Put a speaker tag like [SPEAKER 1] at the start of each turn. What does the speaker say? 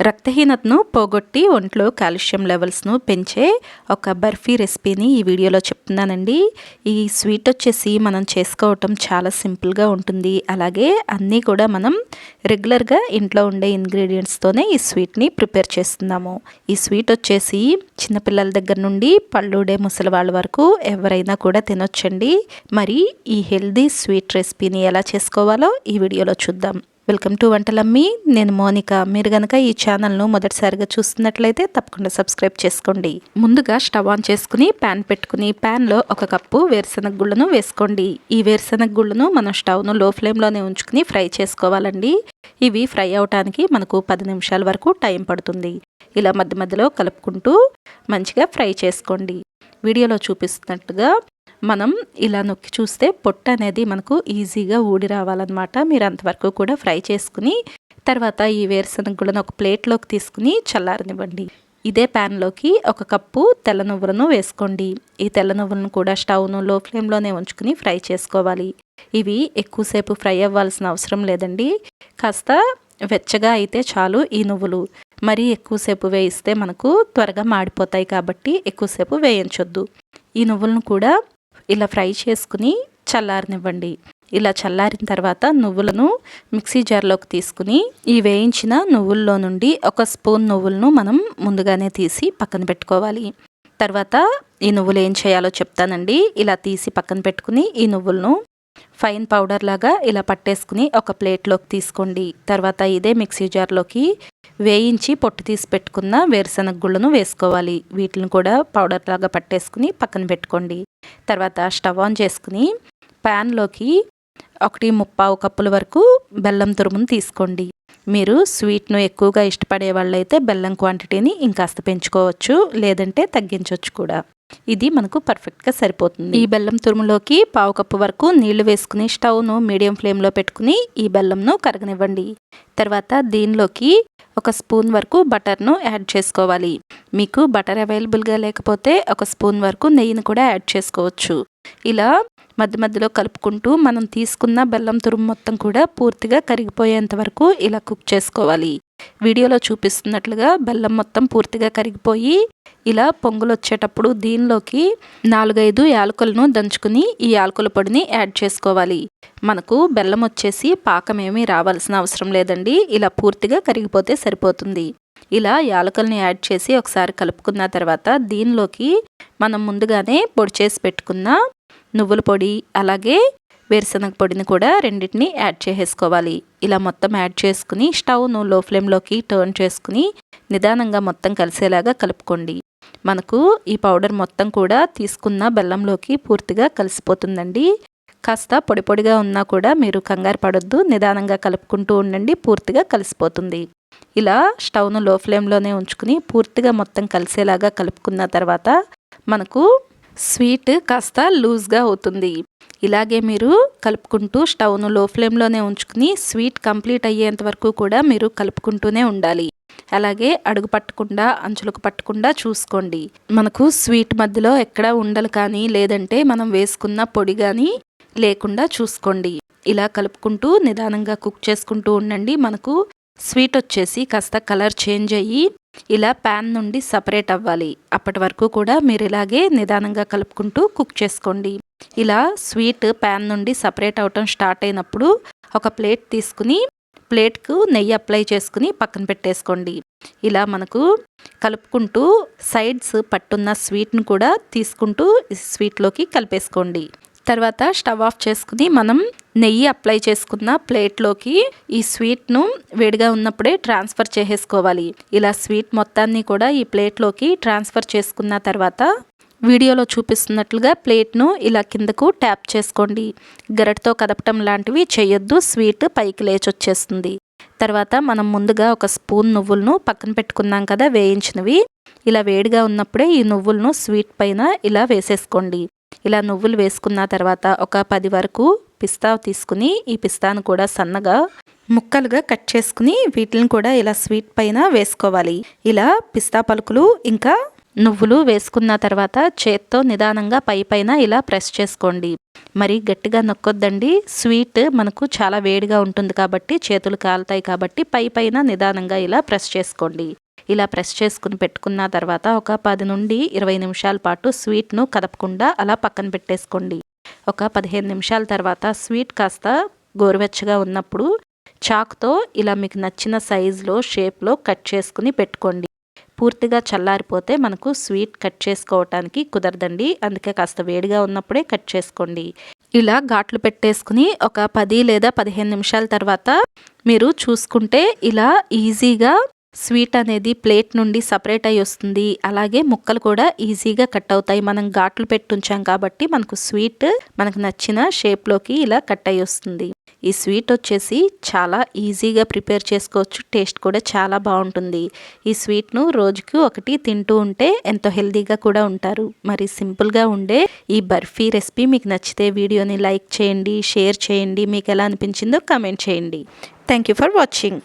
[SPEAKER 1] రక్తహీనతను పోగొట్టి ఒంట్లో కాల్షియం లెవెల్స్ను పెంచే ఒక బర్ఫీ రెసిపీని ఈ వీడియోలో చెప్తున్నానండి. ఈ స్వీట్ వచ్చేసి మనం చేసుకోవటం చాలా సింపుల్గా ఉంటుంది. అలాగే అన్నీ కూడా మనం రెగ్యులర్గా ఇంట్లో ఉండే ఇంగ్రీడియంట్స్తోనే ఈ స్వీట్ని ప్రిపేర్ చేస్తున్నాము. ఈ స్వీట్ వచ్చేసి చిన్నపిల్లల దగ్గర నుండి పళ్ళుడే ముసలి వాళ్ళ వరకు ఎవరైనా కూడా తినొచ్చండి. మరి ఈ హెల్దీ స్వీట్ రెసిపీని ఎలా చేసుకోవాలో ఈ వీడియోలో చూద్దాం. Welcome to Vantalammi. నేను మోనిక. మీరు కనుక ఈ ఛానల్ను మొదటిసారిగా చూస్తున్నట్లయితే తప్పకుండా సబ్స్క్రైబ్ చేసుకోండి. ముందుగా స్టవ్ ఆన్ చేసుకుని ప్యాన్ పెట్టుకుని ప్యాన్లో ఒక కప్పు వేరుశనగ గుళ్ళను వేసుకోండి. ఈ వేరుశనగ గుళ్ళను మనం స్టవ్ను లో ఫ్లేమ్లోనే ఉంచుకుని ఫ్రై చేసుకోవాలండి. ఇవి ఫ్రై అవటానికి మనకు పది నిమిషాల వరకు టైం పడుతుంది. ఇలా మధ్య మధ్యలో కలుపుకుంటూ మంచిగా ఫ్రై చేసుకోండి. వీడియోలో చూపిస్తున్నట్టుగా మనం ఇలా నొక్కి చూస్తే పొట్టు అనేది మనకు ఈజీగా ఊడి రావాలన్నమాట. మీరు అంతవరకు కూడా ఫ్రై చేసుకుని తర్వాత ఈ వేరుశనగ కూడా ఒక ప్లేట్లోకి తీసుకుని చల్లారనివ్వండి. ఇదే ప్యాన్లోకి ఒక కప్పు తెల్ల నువ్వులను వేసుకోండి. ఈ తెల్ల నువ్వులను కూడా స్టవ్ను లో ఫ్లేమ్లోనే ఉంచుకుని ఫ్రై చేసుకోవాలి. ఇవి ఎక్కువసేపు ఫ్రై అవ్వాల్సిన అవసరం లేదండి. కాస్త వెచ్చగా అయితే చాలు ఈ నువ్వులు. మరీ ఎక్కువసేపు వేయిస్తే మనకు త్వరగా మాడిపోతాయి కాబట్టి ఎక్కువసేపు వేయించొద్దు. ఈ నువ్వులను కూడా ఇలా ఫ్రై చేసుకుని చల్లారనివ్వండి. ఇలా చల్లారిన తర్వాత నువ్వులను మిక్సీ జార్లోకి తీసుకుని ఈ వేయించిన నువ్వుల్లో నుండి ఒక స్పూన్ నువ్వులను మనం ముందుగానే తీసి పక్కన పెట్టుకోవాలి. తర్వాత ఈ నువ్వులు ఏం చేయాలో చెప్తానండి. ఇలా తీసి పక్కన పెట్టుకుని ఈ నువ్వులను ఫైన్ పౌడర్ లాగా ఇలా పట్టేసుకుని ఒక ప్లేట్లోకి తీసుకోండి. తర్వాత ఇదే మిక్సీ జార్లోకి వేయించి పొట్టు తీసి పెట్టుకున్న వేరుశనగ గుళ్ళను వేసుకోవాలి. వీటిని కూడా పౌడర్ లాగా పట్టేసుకుని పక్కన పెట్టుకోండి. తర్వాత స్టవ్ ఆన్ చేసుకుని ప్యాన్లోకి ఒకటి ముప్పావు కప్పుల వరకు బెల్లం తురుమును తీసుకోండి. మీరు స్వీట్ను ఎక్కువగా ఇష్టపడే వాళ్ళైతే బెల్లం క్వాంటిటీని ఇంకాస్త పెంచుకోవచ్చు లేదంటే తగ్గించవచ్చు కూడా. ఇది మనకు పర్ఫెక్ట్గా సరిపోతుంది. ఈ బెల్లం తురుములోకి పావు కప్పు వరకు నీళ్ళు వేసుకుని స్టవ్ను మీడియం ఫ్లేమ్లో పెట్టుకుని ఈ బెల్లంను కరగనివ్వండి. తర్వాత దీనిలోకి ఒక స్పూన్ వరకు బటర్ను యాడ్ చేసుకోవాలి. మీకు బటర్ అవైలబుల్గా లేకపోతే ఒక స్పూన్ వరకు నెయ్యిని కూడా యాడ్ చేసుకోవచ్చు. ఇలా మధ్య మధ్యలో కలుపుకుంటూ మనం తీసుకున్న బెల్లం తురుము మొత్తం కూడా పూర్తిగా కరిగిపోయేంత వరకు ఇలా కుక్ చేసుకోవాలి. వీడియోలో చూపిస్తున్నట్లుగా బెల్లం మొత్తం పూర్తిగా కరిగిపోయి ఇలా పొంగులు వచ్చేటప్పుడు దీనిలోకి నాలుగైదు యాలకులను దంచుకుని ఈ యాలకుల పొడిని యాడ్ చేసుకోవాలి. మనకు బెల్లం వచ్చేసి పాకం ఏమీ రావాల్సిన అవసరం లేదండి. ఇలా పూర్తిగా కరిగిపోతే సరిపోతుంది. ఇలా యాలకుల్ని యాడ్ చేసి ఒకసారి కలుపుకున్న తర్వాత దీనిలోకి మనం ముందుగానే పొడి చేసి పెట్టుకున్న నువ్వుల పొడి అలాగే వేరుశనగ పొడిని కూడా రెండింటిని యాడ్ చేసేసుకోవాలి. ఇలా మొత్తం యాడ్ చేసుకుని స్టవ్ను లో ఫ్లేమ్లోకి టర్న్ చేసుకుని నిదానంగా మొత్తం కలిసేలాగా కలుపుకోండి. మనకు ఈ పౌడర్ మొత్తం కూడా తీసుకున్న బెల్లంలోకి పూర్తిగా కలిసిపోతుందండి. కాస్త పొడి పొడిగా ఉన్నా కూడా మీరు కంగారు పడొద్దు నిదానంగా కలుపుకుంటూ ఉండండి పూర్తిగా కలిసిపోతుంది. ఇలా స్టవ్ను లో ఫ్లేమ్లోనే ఉంచుకుని పూర్తిగా మొత్తం కలిసేలాగా కలుపుకున్న తర్వాత మనకు స్వీట్ కాస్త లూజ్గా అవుతుంది. ఇలాగే మీరు కలుపుకుంటూ స్టవ్ను లో ఫ్లేమ్లోనే ఉంచుకుని స్వీట్ కంప్లీట్ అయ్యేంత వరకు కూడా మీరు కలుపుకుంటూనే ఉండాలి. అలాగే అడుగు పట్టకుండా అంచులకు పట్టకుండా చూసుకోండి. మనకు స్వీట్ మధ్యలో ఎక్కడ ఉండలు కానీ లేదంటే మనం వేసుకున్న పొడి కానీ లేకుండా చూసుకోండి. ఇలా కలుపుకుంటూ నిదానంగా కుక్ చేసుకుంటూ ఉండండి. మనకు స్వీట్ వచ్చేసి కాస్త కలర్ చేంజ్ అయ్యి ఇలా ప్యాన్ నుండి సపరేట్ అవ్వాలి. అప్పటి వరకు కూడా మీరు ఇలాగే నిదానంగా కలుపుకుంటూ కుక్ చేసుకోండి. ఇలా స్వీట్ ప్యాన్ నుండి సపరేట్ అవటం స్టార్ట్ అయినప్పుడు ఒక ప్లేట్ తీసుకుని ప్లేట్కు నెయ్యి అప్లై చేసుకుని పక్కన పెట్టేసుకోండి. ఇలా మనకు కలుపుకుంటూ సైడ్స్ పట్టున్న స్వీట్ను కూడా తీసుకుంటూ స్వీట్లోకి కలిపేసుకోండి. తర్వాత స్టవ్ ఆఫ్ చేసుకుని మనం నెయ్యి అప్లై చేసుకున్న ప్లేట్లోకి ఈ స్వీట్ను వేడిగా ఉన్నప్పుడే ట్రాన్స్ఫర్ చేసేసుకోవాలి. ఇలా స్వీట్ మొత్తాన్ని కూడా ఈ ప్లేట్లోకి ట్రాన్స్ఫర్ చేసుకున్న తర్వాత వీడియోలో చూపిస్తున్నట్లుగా ప్లేట్ను ఇలా కిందకు ట్యాప్ చేసుకోండి. గరటితో కదపటం లాంటివి చేయొద్దు స్వీట్ పైకి లేచి వచ్చేస్తుంది. తర్వాత మనం ముందుగా ఒక స్పూన్ నువ్వులను పక్కన పెట్టుకున్నాం కదా వేయించినవి. ఇలా వేడిగా ఉన్నప్పుడే ఈ నువ్వులను స్వీట్ పైన ఇలా వేసేసుకోండి. ఇలా నువ్వులు వేసుకున్న తర్వాత ఒక పది వరకు పిస్తా తీసుకుని ఈ పిస్తాను కూడా సన్నగా ముక్కలుగా కట్ చేసుకుని వీటిని కూడా ఇలా స్వీట్ పైన వేసుకోవాలి. ఇలా పిస్తా పలుకులు ఇంకా నువ్వులు వేసుకున్న తర్వాత చేత్తో నిదానంగా పై పైన ఇలా ప్రెస్ చేసుకోండి. మరి గట్టిగా నొక్కొద్దండి. స్వీట్ మనకు చాలా వేడిగా ఉంటుంది కాబట్టి చేతులు కాలుతాయి కాబట్టి పై పైన నిదానంగా ఇలా ప్రెస్ చేసుకోండి. ఇలా ప్రెస్ చేసుకుని పెట్టుకున్న తర్వాత ఒక పది నుండి ఇరవై నిమిషాల పాటు స్వీట్ను కదపకుండా అలా పక్కన పెట్టేసుకోండి. ఒక పదిహేను నిమిషాల తర్వాత స్వీట్ కాస్త గోరువెచ్చగా ఉన్నప్పుడు చాక్తో ఇలా మీకు నచ్చిన సైజులో షేప్లో కట్ చేసుకుని పెట్టుకోండి. పూర్తిగా చల్లారిపోతే మనకు స్వీట్ కట్ చేసుకోవటానికి కుదరదండి. అందుకే కాస్త వేడిగా ఉన్నప్పుడే కట్ చేసుకోండి. ఇలా ఘాట్లు పెట్టేసుకుని ఒక పది లేదా పదిహేను నిమిషాల తర్వాత మీరు చూసుకుంటే ఇలా ఈజీగా స్వీట్ అనేది ప్లేట్ నుండి సపరేట్ అయ్యి వస్తుంది. అలాగే ముక్కలు కూడా ఈజీగా కట్ అవుతాయి. మనం ఘాట్లు పెట్టుంచాం కాబట్టి మనకు స్వీట్ మనకు నచ్చిన షేప్లోకి ఇలా కట్ అయ్యి వస్తుంది. ఈ స్వీట్ వచ్చేసి చాలా ఈజీగా ప్రిపేర్ చేసుకోవచ్చు. టేస్ట్ కూడా చాలా బాగుంటుంది. ఈ స్వీట్ను రోజుకు ఒకటి తింటూ ఉంటే ఎంతో హెల్తీగా కూడా ఉంటారు. మరి సింపుల్గా ఉండే ఈ బర్ఫీ రెసిపీ మీకు నచ్చితే వీడియోని లైక్ చేయండి షేర్ చేయండి. మీకు ఎలా అనిపించిందో కమెంట్ చేయండి. Thank you for watching.